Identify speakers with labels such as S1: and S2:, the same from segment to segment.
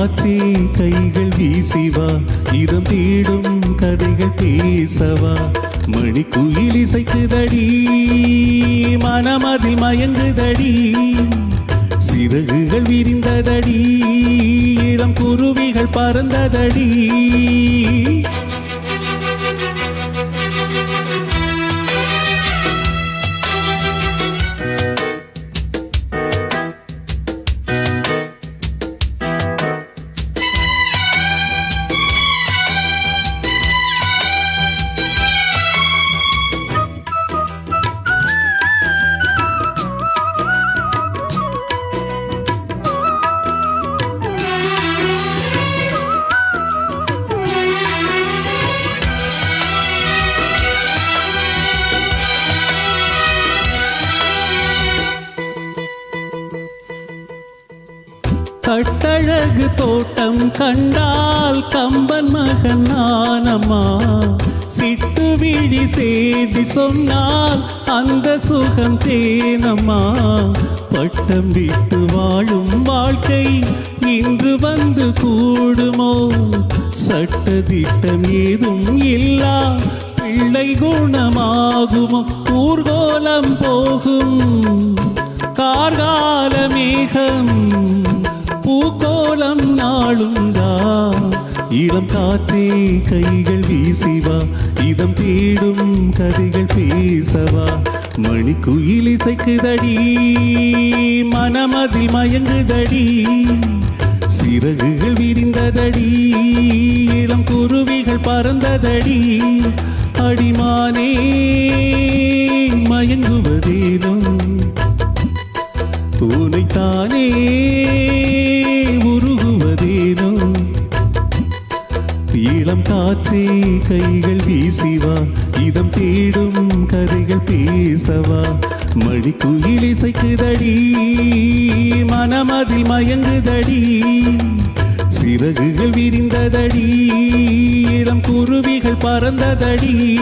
S1: காத்தே கைகள் வீசிவா. இதம் தேடும் கதைகள் பேசவா. மணி குயில் இசைக்குதடி மனமதில் மயங்குதடி. சிறகுகள் விரிந்ததடி இளம் குருவிகள் பறந்ததடி. கட்டழகு தோட்டம் கண்டால் கம்பன் மகன் நானம்மா சிட்டு விழி செய்தி சொன்னால் அந்த சுகம் தேனம்மா. பட்டம் விட்டு வாழும் வாழ்க்கை இன்று வந்து கூடுமோ? சட்ட திட்டம் ஏதும் இல்லா. பிள்ளை குணமாகுமோ? ஊர்கோலம் போகும். கார்கால மேகம் பூக்கோலம் நாளுந்தா இளம் காற்றே கைகள் வீசிவா? இதம் தேடும் கதைகள் பேசவா? மணிக்குயில் இசைக்குதடி மனமதில் மயங்குதடி சிறகுகள் விரிந்ததடி இளம் குருவிகள் பறந்ததடி அடிமானே இளம் காற்றே கைகள் வீசிவா. இதம் தேடும் கதைகள் பேசவா. மணிக்குயில் இசைக்குதடி மனமதில் மயங்குதடி. சிறகுகள் விரிந்ததடி இளம் குருவிகள் பறந்ததடி.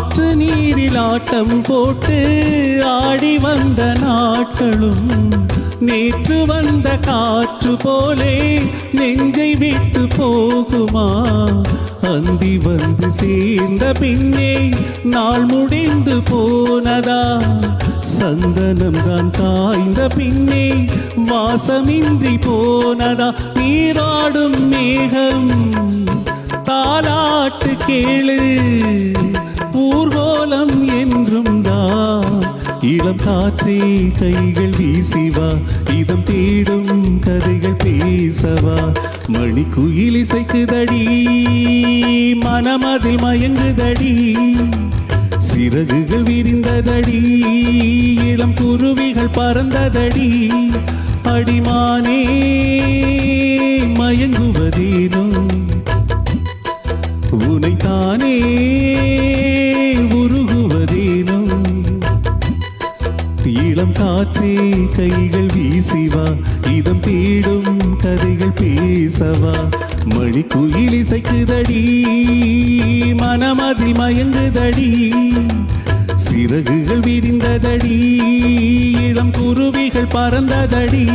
S1: ஆற்று நீரில் ஆட்டம் போட்டு ஆடி வந்த நாட்களும் நேற்று வந்த காற்று போலே நெஞ்சை விட்டு போகுமா? அந்தி வந்து சேர்ந்த பின்னே நாள் முடிந்து போனதா? சந்தனம் தான் தாய்ந்த பின்னே வாசமின்றி போனதா? நீராடும் மேகம் தாலாட்டு கேளு. இளம் காற்றே கைகள் வீசிவா. இதம் தேடும் கதைகள் பேசவா. மணி குயில் இசைக்குதடி மனமதில் மயங்குதடி. சிறகுகள் விரிந்ததடி இளம் குருவிகள் பறந்ததடி. அடிமானே மயங்குவதே காற்றே கைகள் வீசிவா இதம் தேடும் கதைகள் பேசவா. மணிக்குயில் இசைக்குதடி மனமதில் மயங்குதடி சிறகுகள் விரிந்ததடி இளம் குருவிகள் பறந்ததடி.